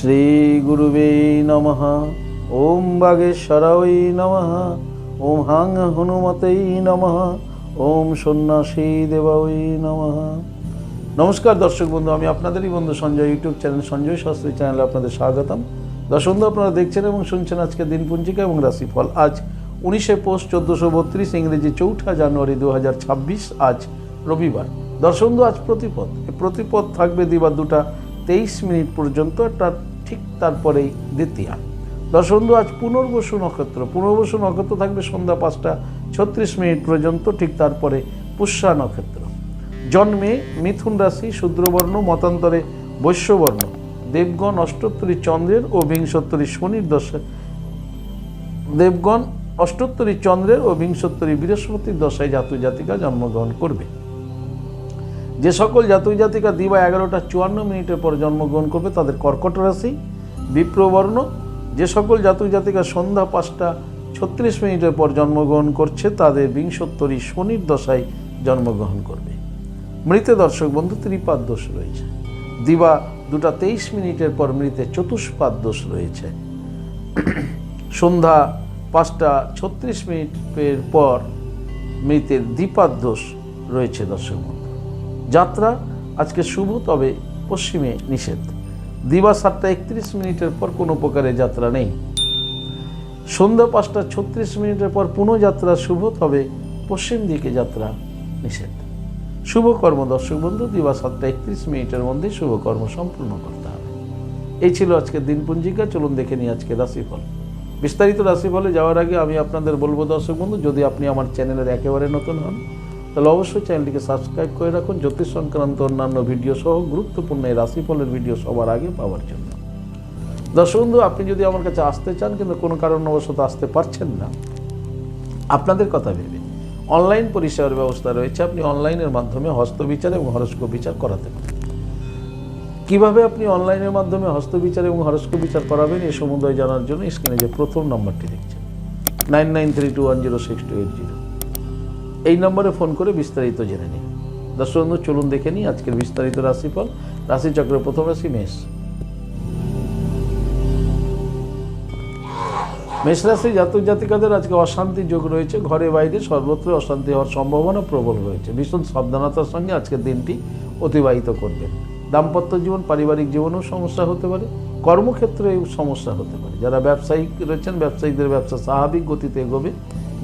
শ্রীগুরুবে নমঃ। ওম বাগেশ্বরায় নমঃ। ওম হাং হনুমতেই নমঃ। ওম সন্ন্যাসী দেবায় নমঃ। নমস্কার দর্শক বন্ধু, আমি আপনাদেরই বন্ধু সঞ্জয়, ইউটিউব চ্যানেল সঞ্জয় শাস্ত্রী চ্যানেলে আপনাদের স্বাগতম। দর্শক বন্ধু, আপনারা দেখছেন এবং শুনছেন আজকে দিনপঞ্জিকা এবং রাশিফল। আজ উনিশে পোস্ট চোদ্দোশো বত্রিশ, ইংরেজি চৌঠা জানুয়ারি দু হাজার ছাব্বিশ, আজ রবিবার। দর্শক আজ প্রতিপদ। প্রতিপদ থাকবে দিবা দুটা তেইশ মিনিট পর্যন্ত তার ঠিক তারপরেই দ্বিতীয়া। দর্শক বন্ধু আজ পুনর্বসু নক্ষত্র। পুনর্বসু নক্ষত্র থাকবে সন্ধ্যা পাঁচটা ছত্রিশ মিনিট পর্যন্ত, ঠিক তারপরে পুষ্যা নক্ষত্র। জন্মে মিথুন রাশি, শূদ্রবর্ণ, মতান্তরে বৈশ্যবর্ণ। দেবগণ অষ্টোত্তরী চন্দ্রের ও বিংশোত্তরী শনির দশা। দেবগণ অষ্টোত্তরী চন্দ্রের ও বিংশোত্তরী বৃহস্পতির দশায় জাতু জাতিকা জন্মগ্রহণ করবে। যে সকল জাতক জাতিকা দিবা এগারোটা চুয়ান্ন মিনিটের পর জন্মগ্রহণ করবে, তাদের কর্কট রাশি, বিপ্রবর্ণ, যে সকল জাতক জাতিকা সন্ধ্যা পাঁচটা ছত্রিশ মিনিটের পর জন্মগ্রহণ করছে, তাদের বিংশোত্তরী শনির দশায় জন্মগ্রহণ করবে। মৃত দর্শক বন্ধু, ত্রিপাদ দোষ রয়েছে। দিবা দুটা তেইশ মিনিটের পর মৃতে চতুষ্পাদ দোষ রয়েছে। সন্ধ্যা পাঁচটা ছত্রিশ মিনিটের পর মৃতের দ্বিপাদ দোষ রয়েছে দর্শক বন্ধু। যাত্রা আজকে শুভ, তবে পশ্চিমে নিষেধ। দিবা সাতটা একত্রিশ মিনিটের পর কোনো প্রকারের যাত্রা নেই। সন্ধ্যা পাঁচটা ছত্রিশ মিনিটের পর পুনঃযাত্রা শুভ, তবে পশ্চিম দিকে যাত্রা নিষেধ। শুভ কর্ম, দর্শক বন্ধু, দিবা সাতটা একত্রিশ মিনিটের মধ্যে শুভ কর্ম সম্পূর্ণ করতে হবে। এই ছিল আজকের দিনপঞ্জিকা চলুন দেখে নিই আজকে রাশিফল। বিস্তারিত রাশিফলে যাওয়ার আগে আমি আপনাদের বলব, দর্শক বন্ধু, যদি আপনি আমার চ্যানেলের একেবারে নতুন হন তাহলে অবশ্যই চ্যানেলটিকে সাবস্ক্রাইব করে রাখুন। জ্যোতিষ সংক্রান্ত অন্যান্য ভিডিও সহ গুরুত্বপূর্ণ এই রাশিফলের ভিডিও সবার আগে পাওয়ার জন্য। দর্শক বন্ধু, আপনি যদি আমার কাছে আসতে চান, কিন্তু কোনো কারণবশত আসতে পারছেন না, আপনাদের কথা ভেবে অনলাইন পরিষেবার ব্যবস্থা রয়েছে। আপনি অনলাইনের মাধ্যমে হস্তবিচার এবং হরস্ক বিচার করাতে পারেন। কীভাবে আপনি অনলাইনের মাধ্যমে হস্তবিচার এবং হরস্ক বিচার করাবেন এই সমুদয় জানার জন্য স্ক্রিনে যে প্রথম নম্বরটি দেখছেন, nine nine three two one zero six two eight zero. এই নম্বরে ফোন করে বিস্তারিত জেনে নিন। দর্শক বন্ধু, চলুন দেখে নিই আজকের বিস্তারিত রাশিফল। রাশিচক্রের প্রথম রাশি মেষ। মেষ রাশি জাতক জাতিকাদের আজকে অশান্তি যোগ রয়েছে। ঘরে বাইরে সর্বত্র অশান্তি হওয়ার সম্ভাবনা প্রবল রয়েছে। ভীষণ সাবধানতার সঙ্গে আজকের দিনটি অতিবাহিত করবেন। দাম্পত্য জীবন, পারিবারিক জীবনেও সমস্যা হতে পারে। কর্মক্ষেত্রে সমস্যা হতে পারে। যারা ব্যবসায়িক রয়েছেন ব্যবসায়িকদের ব্যবসা স্বাভাবিক গতিতে এগোবে।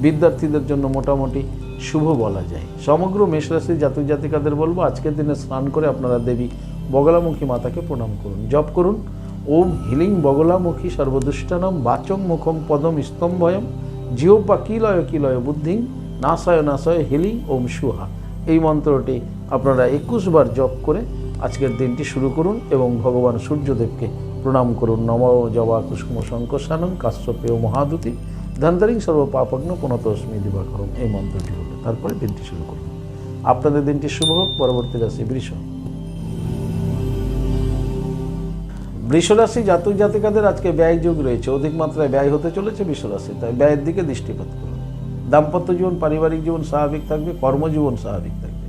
বিদ্যার্থীদের জন্য মোটামুটি শুভ বলা যায়। সমগ্র মেষরাশি জাতক জাতিকাদের বলব, আজকের দিনে স্নান করে আপনারা দেবী বগলামুখী মাতাকে প্রণাম করুন। জপ করুন। ওম হিলিং বগলামুখী সর্বদুষ্টানম বাচং মুখম পদম স্তম্ভয়ম জিও বা কিলয় কিলয় বুদ্ধিং নাশয় নাশয় হিলিং ওম সুহা। এই মন্ত্রটি আপনারা একুশ বার জপ করে আজকের দিনটি শুরু করুন এবং ভগবান সূর্যদেবকে প্রণাম করুন। নম জবা কুসুম শঙ্কর শঙ্কসানং কাশ্যপেয় মহাদুতি। ধন্তরিং সর্ব পাপগ্ন পুনতস্মি দিবাকরম এই মন্ত্রটি হলো তারপরে দিনটি শুরু করুন আপনাদের দিনটি শুভ হোক, পরবর্তী রাশি বৃষ। বৃষরাশি জাতক জাতিকাদের আজকে ব্যয় যুগ রয়েছে, অধিক মাত্রায় ব্যয় হতে চলেছে বৃষরাশি তাই ব্যয়ের দিকে দৃষ্টিপাত করুন। দাম্পত্য জীবন, পারিবারিক জীবন স্বাভাবিক থাকবে, কর্মজীবন স্বাভাবিক থাকবে।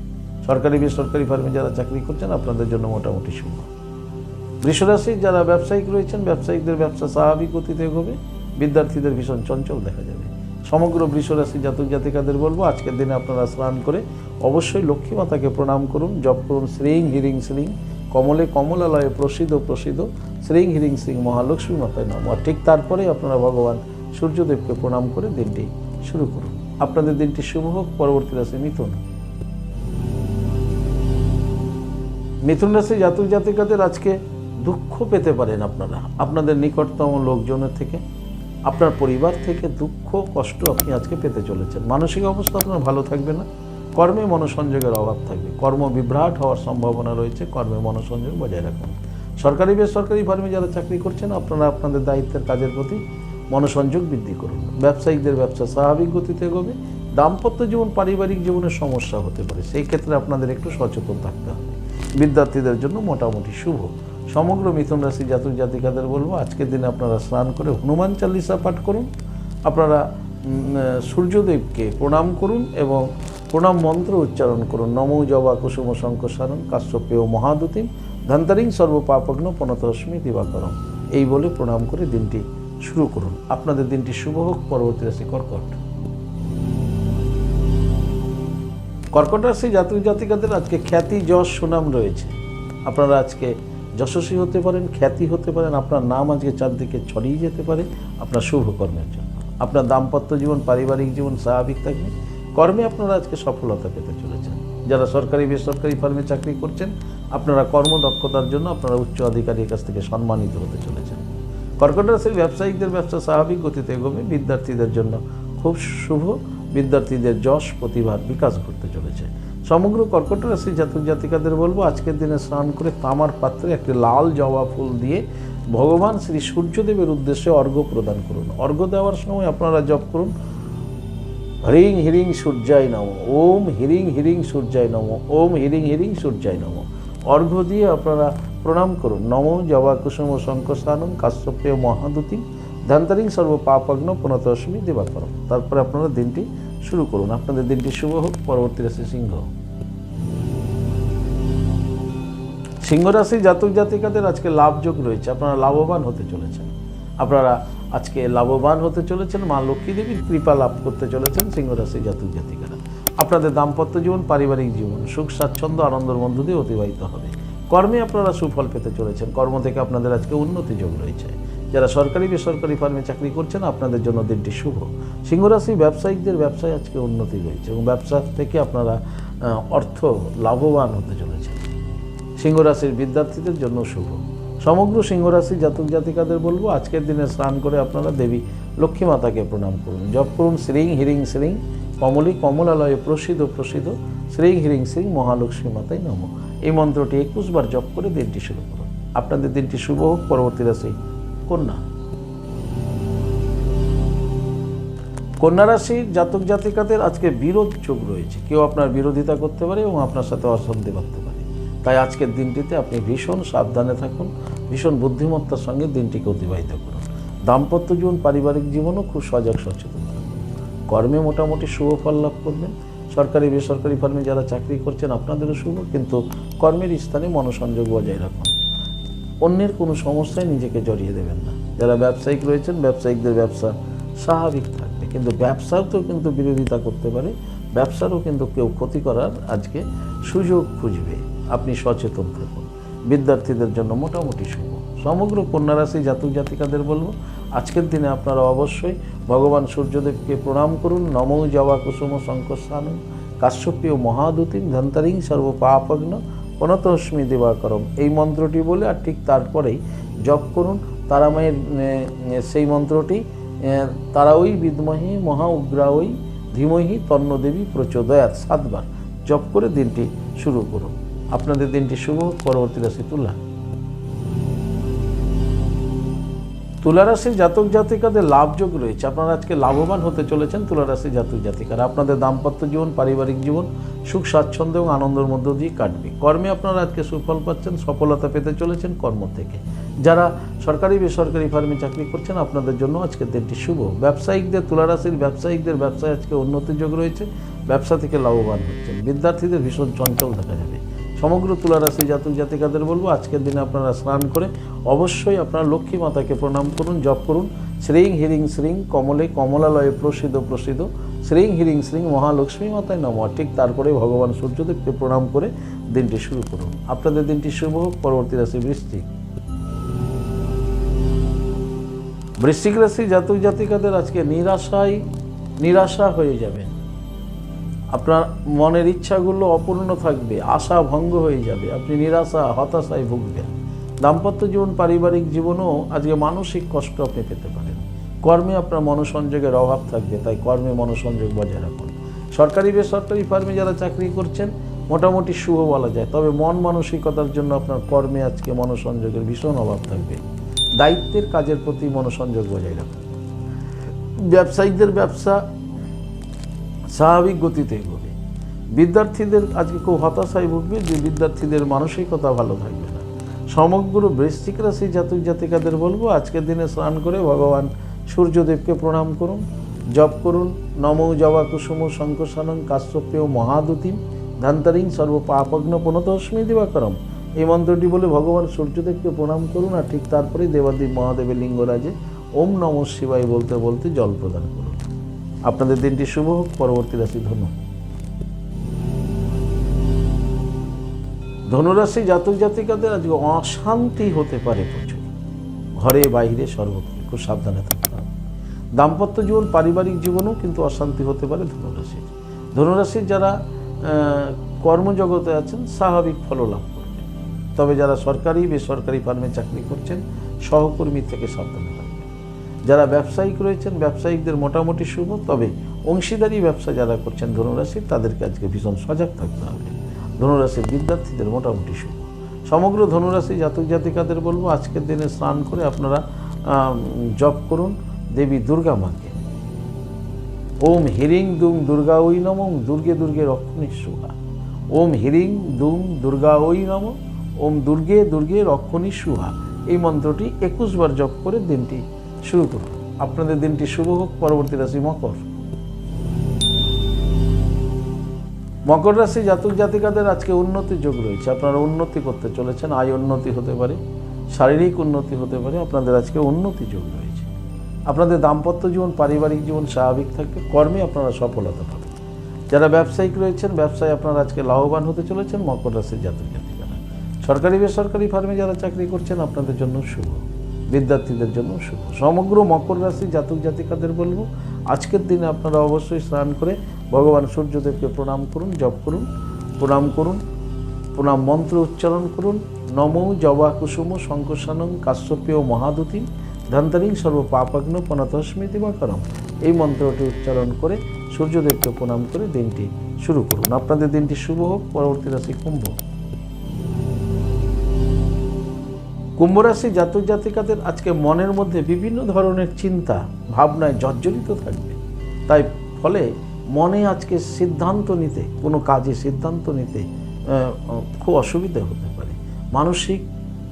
সরকারি বেসরকারি ফার্মে যারা চাকরি করছেন, আপনাদের জন্য মোটামুটি শুভ। বৃষরাশি যারা ব্যবসায়িক রয়েছেন, ব্যবসায়িকদের ব্যবসা স্বাভাবিক গতিতে এগোবে। বিদ্যার্থীদের ভীষণ চঞ্চল দেখা যাবে। সমগ্র বৃষরাশি জাতক জাতিকাদের বলব, আজকের দিনে আপনারা স্নান করে অবশ্যই লক্ষ্মী মাতাকে প্রণাম করুন, জপ করুন, শ্রীং হিরিং শ্রীং, কমলে কমলালয়ে প্রসিদ্ধ প্রসিদ্ধ, শ্রীং হিরিং শ্রীং মহালক্ষ্মী মাতায় নাম। আর ঠিক তারপরে আপনারা ভগবান সূর্যদেবকে প্রণাম করে দিনটি শুরু করুন। আপনাদের দিনটি শুভ হোক, পরবর্তী রাশি মিথুন। মিথুন রাশি জাতক জাতিকাদের আজকে দুঃখ পেতে পারেন আপনারা। আপনাদের নিকটতম লোকজনের থেকে আপনার পরিবার থেকে দুঃখ, কষ্ট আপনি আজকে পেতে চলেছেন। মানসিক অবস্থা আপনার ভালো থাকবে না। কর্মে মনোসংযোগের অভাব থাকবে। কর্ম বিভ্রাট হওয়ার সম্ভাবনা রয়েছে। কর্মে মনোসংযোগ বজায় রাখুন। সরকারি, বেসরকারি ফার্মে যারা চাকরি করছেন, আপনারা আপনাদের দায়িত্বের কাজের প্রতি মনোসংযোগ বৃদ্ধি করুন। ব্যবসায়িকদের ব্যবসা স্বাভাবিক গতিতে এগোবে। দাম্পত্য জীবন, পারিবারিক জীবনে সমস্যা হতে পারে। সেই ক্ষেত্রে আপনাদের একটু সচেতন থাকতে হবে। বিদ্যার্থীদের জন্য মোটামুটি শুভ। সমগ্র মিথুন রাশি জাতক জাতিকাদের বলব, আজকের দিনে আপনারা স্নান করে হনুমান চালিসা পাঠ করুন, আপনারা সূর্যদেবকে প্রণাম করুন এবং প্রণাম মন্ত্র উচ্চারণ করুন। নমো জবা কুসুম শঙ্কর সারণ কাশ্যপেয় মহাদুতিম ধন্তরিং সর্বপাপগ্ন পনতরশ্মি দিবাকরম এই বলে প্রণাম করে দিনটি শুরু করুন। আপনাদের দিনটি শুভ হোক। পরবর্তী রাশি কর্কট। কর্কট রাশি জাতক জাতিকাদের আজকে খ্যাতি, যশ, সুনাম রয়েছে। আপনারা আজকে যশস্বী হতে পারেন, খ্যাতি হতে পারেন, আপনার নাম আজকে চারদিকে ছড়িয়ে যেতে পারে, আপনার শুভ কর্মের জন্য। আপনার দাম্পত্য জীবন, পারিবারিক জীবন স্বাভাবিক থাকবে। কর্মে আপনারা আজকে সফলতা পেতে চলেছেন। যারা সরকারি, বেসরকারি ফার্মে চাকরি করছেন, আপনারা কর্মদক্ষতার জন্য আপনারা উচ্চ আধিকারিকের কাছ থেকে সম্মানিত হতে চলেছেন। কর্কট রাশির ব্যবসায়িকদের ব্যবসা স্বাভাবিক গতিতে এগোবে। বিদ্যার্থীদের জন্য খুব শুভ। বিদ্যার্থীদের যশ প্রতিভার বিকাশ ঘটতে চলেছে। সমগ্র কর্কট রাশি জাতক জাতিকাদের বলব, আজকের দিনে স্নান করে তামার পাত্রে একটি লাল জবা ফুল দিয়ে ভগবান শ্রী সূর্যদেবের উদ্দেশ্যে অর্ঘ্য প্রদান করুন। অর্ঘ্য দেওয়ার সময় আপনারা জপ করুন। হরিং হিরিং সূর্যায় নম, ওম হিরিং হিরিং সূর্যায় নম, ওম হিরিং হিরিং সূর্যায় নম। অর্ঘ্য দিয়ে আপনারা প্রণাম করুন। নম জবা কুসুম শঙ্কস্থানম কাশ্যপেয় মহাদুতি, ধান্তারিং সর্ব পাপগ্ন পুনতশ্মী দিবাকরম। তারপরে আপনারা দিনটি শুরু করুন। আপনাদের দিনটি শুভ হোক, পরবর্তী রাশি সিংহ। সিংহ রাশি জাতক জাতিকাদের আজকে লাভযোগ রয়েছে। আপনারা লাভবান হতে চলেছেন। আপনারা আজকে লাভবান হতে চলেছেন। মা লক্ষ্মী দেবীর কৃপা লাভ করতে চলেছেন সিংহ রাশি জাতক জাতিকারা। আপনাদের দাম্পত্য জীবন, পারিবারিক জীবন, সুখ, স্বাচ্ছন্দ্য, আনন্দের মধ্য দিয়ে অতিবাহিত হবে। কর্মে আপনারা সুফল পেতে চলেছেন। কর্ম থেকে আপনাদের আজকে উন্নতি যোগ রয়েছে। যারা সরকারি বেসরকারি ফার্মে চাকরি করছেন, আপনাদের জন্য দিনটি শুভ। সিংহরাশি ব্যবসায়িকদের ব্যবসায় আজকে উন্নতি রয়েছে এবং ব্যবসা থেকে আপনারা অর্থ লাভবান হতে চলেছেন। সিংহরাশির বিদ্যার্থীদের জন্য শুভ। সমগ্র সিংহরাশি জাতক জাতিকাদের বলব, আজকের দিনে স্নান করে আপনারা দেবী লক্ষ্মী মাতাকে প্রণাম করুন। জপ করুন, শ্রীং হিরিং শ্রীং, কমলী কমলালয়ে প্রসিদ্ধ প্রসিদ্ধ, শ্রীং হিরিং শ্রীং মহালক্ষ্মী মাতাই নম। এই মন্ত্রটি একুশ বার জপ করে দিনটি শুরু করুন। আপনাদের দিনটি শুভ হোক, পরবর্তী রাশি কন্যা। কন্যা রাশির জাতক জাতিকাদের আজকে বিরোধ যোগ রয়েছে। কেউ আপনার বিরোধিতা করতে পারে এবং আপনার সাথে অশান্তি করতে পারে। তাই আজকের দিনটিতে আপনি ভীষণ সাবধানে থাকুন, ভীষণ বুদ্ধিমত্তার সঙ্গে দিনটিকে অতিবাহিত করুন। দাম্পত্য জীবন, পারিবারিক জীবনও খুব সজাগ, সচেতন কর্মে মোটামুটি শুভ ফল লাভ করবেন। সরকারি, বেসরকারি ফার্মে যারা চাকরি করছেন, আপনাদেরও শুভ, কিন্তু কর্মের স্থানে মনসংযোগ বজায় রাখুন। অন্যের কোনো সমস্যায় নিজেকে জড়িয়ে দেবেন না। যারা ব্যবসায়িক রয়েছেন, ব্যবসায়িকদের ব্যবসা স্বাভাবিক থাকবে। কিন্তু ব্যবসাতেও কিন্তু বিরোধিতা করতে পারে। ব্যবসারও কিন্তু কেউ ক্ষতি করার আজকে সুযোগ খুঁজবে। আপনি সচেতন থাকুন। বিদ্যার্থীদের জন্য মোটামুটি শুভ। সমগ্র কন্যা রাশি জাতক জাতিকাদের বলব, আজকের দিনে আপনারা অবশ্যই ভগবান সূর্যদেবকে প্রণাম করুন। নমো জবা কুসুম শঙ্কস্থানম কাশ্যপীয় মহাদুতিম ধন্তারিং সর্ব পাপগ্ন অনতস্মি দিবাকরম এই মন্ত্রটি বলে, আর ঠিক তারপরেই জপ করুন। তারামায়ের সেই মন্ত্রটি তারা ওই বিদমহী, মহা উগ্রা ওই ধীমহি তন্নদেবী প্রচোদয়াত সাতবার। জপ করে দিনটি শুরু করুন। আপনাদের দিনটি শুভ। পরবর্তী রাশি তুলা তুলা রাশির জাতক জাতিকাদের লাভযোগ রয়েছে। আপনারা আজকে লাভবান হতে চলেছেন তুলারাশির জাতক জাতিকারা। আপনাদের দাম্পত্য জীবন, পারিবারিক জীবন, সুখ, স্বাচ্ছন্দ্য এবং আনন্দের মধ্য দিয়ে কাটবে। কর্মে আপনারা আজকে সুফল পাচ্ছেন, সফলতা পেতে চলেছেন কর্ম থেকে। যারা সরকারি, বেসরকারি ফার্মে চাকরি করছেন, আপনাদের জন্য আজকের দিনটি শুভ। ব্যবসায়িকদের, তুলারাশির ব্যবসায়িকদের ব্যবসায় আজকে উন্নতির যোগ রয়েছে। ব্যবসা থেকে লাভবান হচ্ছেন। বিদ্যার্থীদের ভীষণ চঞ্চল দেখা যাবে। সমগ্র তুলা রাশি জাতক জাতিকাদের বলব, আজকের দিনে আপনারা স্নান করে অবশ্যই আপনারা লক্ষ্মী মাতাকে প্রণাম করুন, জপ করুন। শ্রীং হিরিং শ্রীং কমলে কমলালয়ে প্রসিদ্ধ প্রসিদ্ধ। শ্রীং হিরিং শ্রীং মহালক্ষ্মী মাতায় নম। ঠিক তারপরে ভগবান সূর্যদেবকে প্রণাম করে দিনটি শুরু করুন। আপনাদের দিনটি শুভ হোক। পরবর্তী রাশি বৃষ্টিক বৃশ্চিক রাশি জাতক জাতিকাদের আজকে নিরাশায়, নিরাশা হয়ে যাবেন। আপনার মনের ইচ্ছাগুলো অপূর্ণ থাকবে, আশা ভঙ্গ হয়ে যাবে, আপনি নিরাশা, হতাশায় ভুগবেন। দাম্পত্য জীবন, পারিবারিক জীবনও আজকে মানসিক কষ্ট আপনি পেতে পারেন। কর্মে আপনার মনোসংযোগের অভাব থাকবে, তাই কর্মে মনোসংযোগ বজায় রাখুন। সরকারি, বেসরকারি ফার্মে যারা চাকরি করছেন, মোটামুটি শুভ বলা যায়, তবে মন মানসিকতার জন্য আপনার কর্মে আজকে মনোসংযোগের ভীষণ অভাব থাকবে। দায়িত্বের কাজের প্রতি মনোসংযোগ বজায় রাখুন। ব্যবসায়ীদের ব্যবসা স্বাভাবিক গতিতে এগোবে। বিদ্যার্থীদের আজকে খুব হতাশায় ভুগবে যে বিদ্যার্থীদের মানসিকতা ভালো থাকবে না। সমগ্র বৃশ্চিক রাশি জাতক জাতিকাদের বলব, আজকের দিনে স্নান করে ভগবান সূর্যদেবকে প্রণাম করুন, জপ করুন, নম জবা কুসুম শঙ্কসানং কাশ্যপেয় মহাদুতিম ধান্তারিং সর্ব পাপগ্ন পুনতস্মি দিবাকরম। এই মন্ত্রটি বলে ভগবান সূর্যদেবকে প্রণাম করুন আর ঠিক তারপরেই দেবাদেব মহাদেবের লিঙ্গরাজে ওম নম শিবায় বলতে বলতে জল প্রদান করুন। আপনাদের দিনটি শুভ হোক, পরবর্তী রাশি ধন্যবাদ ধনুরাশি জাতক জাতিকাদের আজকে অশান্তি হতে পারে প্রচুর। ঘরে বাইরে সর্বত্র খুব সাবধানে থাকতে হবে। দাম্পত্য জীবন, পারিবারিক জীবনেও কিন্তু অশান্তি হতে পারে ধনুরাশির। ধনুরাশির যারা কর্মজগতে আছেন, স্বাভাবিক ফল লাভ করবেন। তবে যারা সরকারি, বেসরকারি ফার্মে চাকরি করছেন সহকর্মী থেকে সাবধানে থাকবেন। যারা ব্যবসায়িক রয়েছেন, ব্যবসায়িকদের মোটামুটি শুভ, তবে অংশীদারি ব্যবসা যারা করছেন ধনুরাশি তাদেরকে আজকে ভীষণ সজাগ থাকতে হবে। ধনুরাশির বিদ্যার্থীদের মোটামুটি শুভ। সমগ্র ধনুরাশি জাতক জাতিকাদের বলব, আজকের দিনে স্নান করে আপনারা জপ করুন, দেবী দুর্গা মাকে। ওম হিরিং দুম দুর্গা ওই নম, দুর্গে দুর্গে রক্ষণী সুহা। ওম হিরিং দুম দুর্গা ওই নম, ওম দুর্গে দুর্গে রক্ষণী সুহা। এই মন্ত্রটি একুশ বার জপ করে দিনটি শুরু করুন। আপনাদের দিনটি শুভ হোক, পরবর্তী রাশি মকর। মকর রাশি জাতক জাতিকাদের আজকে উন্নতির যোগ রয়েছে। আপনারা উন্নতি করতে চলেছেন, আয় উন্নতি হতে পারে, শারীরিক উন্নতি হতে পারে, আপনাদের আজকে উন্নতি যোগ রয়েছে। আপনাদের দাম্পত্য জীবন, পারিবারিক জীবন স্বাভাবিক থাকবে, কর্মে আপনারা সফলতা পাবেন। যারা ব্যবসায়িক রয়েছেন, ব্যবসায় আপনারা আজকে লাভবান হতে চলেছেন মকর রাশির জাতক জাতিকারা। সরকারি, বেসরকারি ফার্মে যারা চাকরি করছেন, আপনাদের জন্য শুভ। বিদ্যার্থীদের জন্য শুভ। সমগ্র মকর রাশি জাতক জাতিকাদের বলব, আজকের দিনে আপনারা অবশ্যই স্নান করে ভগবান সূর্যদেবকে প্রণাম করুন, জপ করুন, প্রণাম করুন, প্রণাম মন্ত্র উচ্চারণ করুন। নম জবা কুসুম শঙ্কসানং কাশ্যপীয় মহাদুতি ধন্তরিং সর্ব পাপাগ্ন পনতস্মৃতি বা করম এই মন্ত্রটি উচ্চারণ করে সূর্যদেবকে প্রণাম করে দিনটি শুরু করুন। আপনাদের দিনটি শুভ হোক, পরবর্তী রাশি কুম্ভ কুম্ভ রাশি জাতক জাতিকাদের আজকে মনের মধ্যে বিভিন্ন ধরনের চিন্তা, ভাবনায় জর্জরিত থাকবে। তাই ফলে মনে আজকে সিদ্ধান্ত নিতে, কোনো কাজে সিদ্ধান্ত নিতে খুব অসুবিধা হতে পারে। মানসিক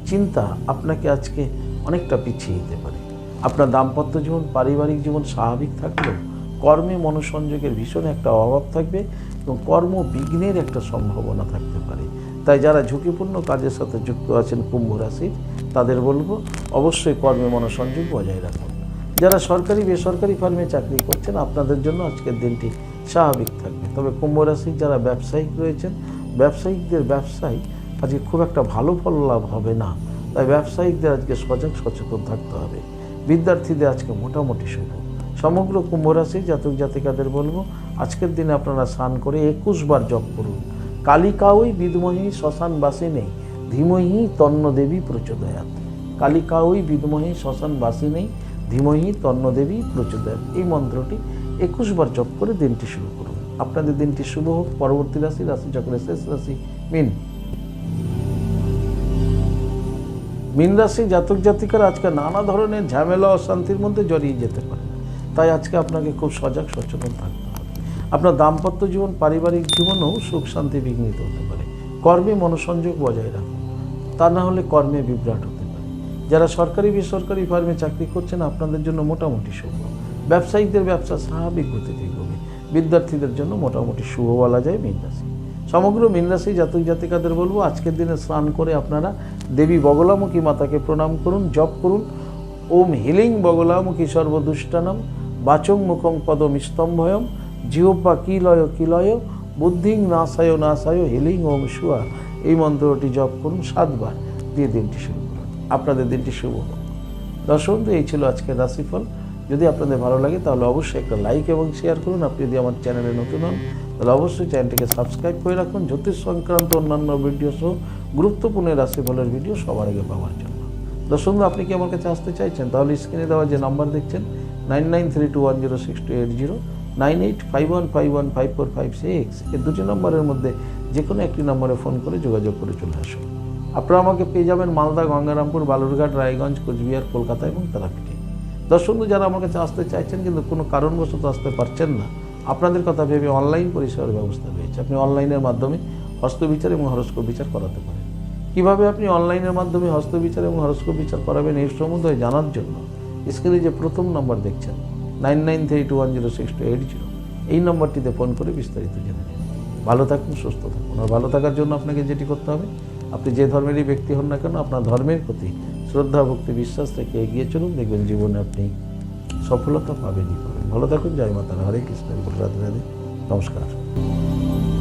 চিন্তা আপনাকে আজকে অনেকটা পিছিয়ে দিতে পারে। আপনার দাম্পত্য জীবন, পারিবারিক জীবন স্বাভাবিক থাকলেও কর্মে মনোসংযোগের ভীষণ একটা অভাব থাকবে এবং কর্ম বিঘ্নের একটা সম্ভাবনা থাকতে পারে। তাই যারা ঝুঁকিপূর্ণ কাজের সাথে যুক্ত আছেন কুম্ভ রাশির, তাদের বলব অবশ্যই কর্মে মনোসংযোগ বজায় রাখুন। যারা সরকারি, বেসরকারি ফার্মে চাকরি করছেন, আপনাদের জন্য আজকের দিনটি স্বাভাবিক থাকবে। তবে কুম্ভ রাশির যারা ব্যবসায়িক রয়েছেন, ব্যবসায়িকদের ব্যবসায় আজকে খুব একটা ভালো ফল লাভ হবে না। তাই ব্যবসায়িকদের আজকে সজাগ, সচেতন থাকতে হবে। বিদ্যার্থীদের আজকে মোটামুটি শুভ। সমগ্র কুম্ভ রাশি জাতক জাতিকাদের বলব, আজকের দিনে আপনারা স্নান করে একুশ বার জপ করুন। কালিকাওই বিদমহী শ্মশান বাসে নেই, ধীমহি তন্ন দেবী প্রচোদয়াত। কালিকাওই বিদমহী শ্মশান বাসী নেই, ধীমহি তন্ন দেবী প্রচোদয়াত। এই মন্ত্রটি একুশ বার জপ করে দিনটি শুরু করুন। আপনাদের দিনটি শুভ হোক। পরবর্তী রাশি রাশি চক্রের শেষ রাশি, মিন। মিন রাশি জাতক জাতিকারা আজকে নানা ধরনের ঝামেলা, অশান্তির মধ্যে জড়িয়ে যেতে পারে। তাই আজকে আপনাকে খুব সজাগ, সচেতন থাকতে হবে। আপনার দাম্পত্য জীবন, পারিবারিক জীবনেও সুখ শান্তি বিঘ্নিত হতে পারে। কর্মে মনোসংযোগ বজায় রাখুন। তা না হলে কর্মে বিভ্রাট হতে পারে। যারা সরকারি, বেসরকারি ফার্মে চাকরি করছেন, আপনাদের জন্য মোটামুটি শুভ। ব্যবসায়িকদের ব্যবসা স্বাভাবিক গতিতে এগোবে বিদ্যার্থীদের জন্য মোটামুটি শুভ বলা যায় মীন রাশি সমগ্র মীনরাশি জাতক জাতিকাদের বলব, আজকের দিনে স্নান করে আপনারা দেবী বগলামুখী মাতাকে প্রণাম করুন, জপ করুন। ওম হিলিং বগলামুখী সর্বদুষ্টানম, বাচং মুখং পদম স্তম্ভয়ম জিহ্বা কিলয় কিলয় বুদ্ধিং নাশায় নাশায় হিলিং ওম শুয়া। এই মন্ত্রটি জপ করুন সাতবার। দিয়ে দিনটি শুরু করুন। আপনাদের দিনটি শুভ হোক। দর্শক এই ছিল আজকের রাশিফল। যদি আপনাদের ভালো লাগে তাহলে অবশ্যই একটা লাইক এবং শেয়ার করুন। আপনি যদি আমার চ্যানেলে নতুন হন, তাহলে অবশ্যই চ্যানেলটিকে সাবস্ক্রাইব করে রাখুন। জ্যোতিষ সংক্রান্ত অন্যান্য ভিডিও সহ গুরুত্বপূর্ণ রাশিফলের ভিডিও সবার আগে পাওয়ার জন্য। দর্শক আপনি কি আমার কাছে আসতে চাইছেন? তাহলে স্ক্রিনে দেওয়া যে নাম্বার দেখছেন nine nine three two one zero six two eight zero nine eight five one five one five four five six এই দুটি নম্বরের মধ্যে যে কোনো একটি নম্বরে ফোন করে যোগাযোগ করে চলে আসুন। আপনারা আমাকে পেয়ে যাবেন মালদা, গঙ্গারামপুর, বালুরঘাট, রায়গঞ্জ, কোচবিহার, কলকাতা এবং তারাপীঠে। দর্শক যারা আমার কাছে আসতে চাইছেন কিন্তু কোনো কারণবশত আসতে পারছেন না, আপনাদের কথা ভেবে অনলাইন পরিষেবার ব্যবস্থা রয়েছে। আপনি অনলাইনের মাধ্যমে হস্তবিচার এবং হরস্কোপ বিচার করাতে পারেন। কীভাবে আপনি অনলাইনের মাধ্যমে হস্তবিচার এবং হরস্কোপ বিচার করাবেন এই সম্বন্ধে জানার জন্য স্ক্রিনে যে প্রথম নম্বর দেখছেন nine nine three two one zero six two eight zero. এই নম্বরটিতে ফোন করে বিস্তারিত জেনে নিন। ভালো থাকুন, সুস্থ থাকুন। আর ভালো থাকার জন্য আপনাকে যেটি করতে হবে, আপনি যে ধর্মেরই ব্যক্তি হন না কেন, আপনার ধর্মের প্রতি শ্রদ্ধা, ভক্তি, বিশ্বাস থেকে এগিয়ে চলুন। দেখবেন জীবনে আপনি সফলতা পাবেনই পাবেন। ভালো থাকুন। জয় মাতারা। হরে কৃষ্ণ। রাধে রাধে। নমস্কার।